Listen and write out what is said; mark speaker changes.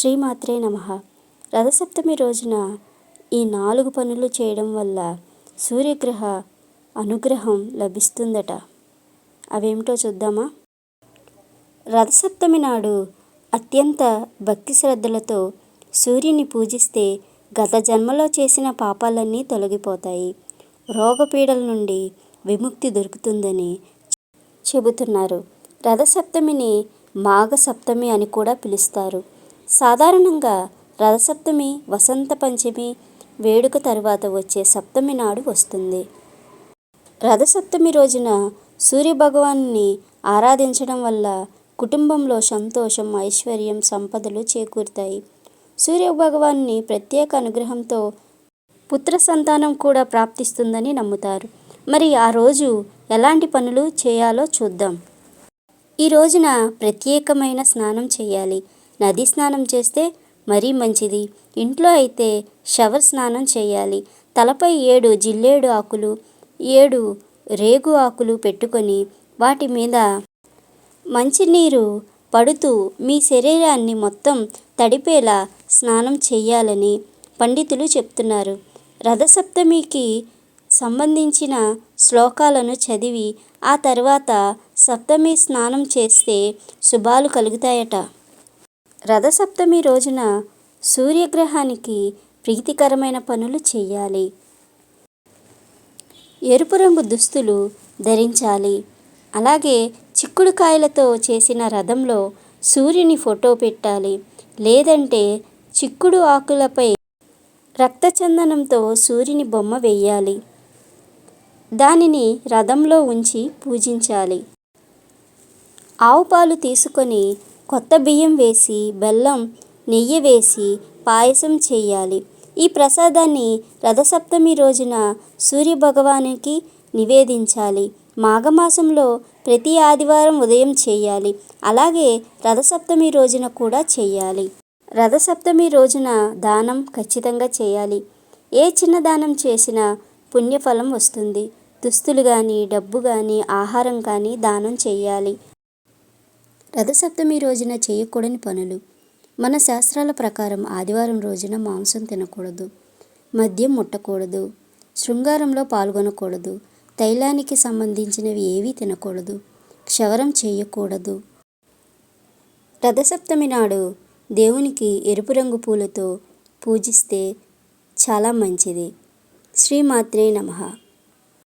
Speaker 1: శ్రీమాత్రే నమ. రథసప్తమి రోజున ఈ నాలుగు పనులు చేయడం వల్ల సూర్యగ్రహ అనుగ్రహం లభిస్తుందట. అవేమిటో చూద్దామా? రథసప్తమి నాడు అత్యంత భక్తి శ్రద్ధలతో సూర్యుని పూజిస్తే గత జన్మలో చేసిన పాపాలన్నీ తొలగిపోతాయి. రోగపీడల నుండి విముక్తి దొరుకుతుందని చెబుతున్నారు. రథసప్తమిని మాఘ సప్తమి అని కూడా పిలుస్తారు. సాధారణంగా రథసప్తమి వసంత పంచమి వేడుక తరువాత వచ్చే సప్తమి నాడు వస్తుంది. రథసప్తమి రోజున సూర్యభగవాన్ని ఆరాధించడం వల్ల కుటుంబంలో సంతోషం ఐశ్వర్యం సంపదలు చేకూరుతాయి. సూర్యభగవాన్ని ప్రత్యేక అనుగ్రహంతో పుత్ర సంతానం కూడా ప్రాప్తిస్తుందని నమ్ముతారు. మరి ఆ రోజు ఎలాంటి పనులు చేయాలో చూద్దాం. ఈ రోజున ప్రత్యేకమైన స్నానం చేయాలి. నది స్నానం చేస్తే మరీ మంచిది. ఇంట్లో అయితే షవర్ స్నానం చేయాలి. తలపై ఏడు జిల్లేడు ఆకులు ఏడు రేగు ఆకులు పెట్టుకొని వాటి మీద మంచినీరు పడుతూ మీ శరీరాన్ని మొత్తం తడిపేలా స్నానం చేయాలని పండితులు చెప్తున్నారు. రథసప్తమికి సంబంధించిన శ్లోకాలను చదివి ఆ తర్వాత సప్తమి స్నానం చేస్తే శుభాలు కలుగుతాయట. రథసప్తమి రోజున సూర్యగ్రహానికి ప్రీతికరమైన పనులు చేయాలి ఎరుపు రంగు దుస్తులు ధరించాలి. అలాగే చిక్కుడుకాయలతో చేసిన రథంలో సూర్యుని ఫోటో పెట్టాలి. లేదంటే చిక్కుడు ఆకులపై రక్తచందనంతో సూర్యుని బొమ్మ వేయాలి. దానిని రథంలో ఉంచి పూజించాలి. ఆవు పాలు తీసుకొని కొత్త బియ్యం వేసి బెల్లం నెయ్యి వేసి పాయసం చేయాలి. ఈ ప్రసాదాన్ని రథసప్తమి రోజున సూర్యభగవానికి నివేదించాలి. మాఘమాసంలో ప్రతి ఆదివారం ఉదయం చేయాలి. అలాగే రథసప్తమి రోజున కూడా చేయాలి. రథసప్తమి రోజున దానం ఖచ్చితంగా చేయాలి. ఏ చిన్న దానం చేసినా పుణ్యఫలం వస్తుంది. దుస్తులు కానీ డబ్బు కానీ ఆహారం కానీ దానం చేయాలి. రథసప్తమి రోజున చేయకూడని పనులు. మన శాస్త్రాల ప్రకారం ఆదివారం రోజున మాంసం తినకూడదు. మద్యం ముట్టకూడదు. శృంగారంలో పాల్గొనకూడదు. తైలానికి సంబంధించినవి ఏవీ తినకూడదు. క్షవరం చేయకూడదు. రథసప్తమి నాడు దేవునికి ఎరుపు రంగు పూలతో పూజిస్తే చాలా మంచిది. శ్రీమాత్రే నమ.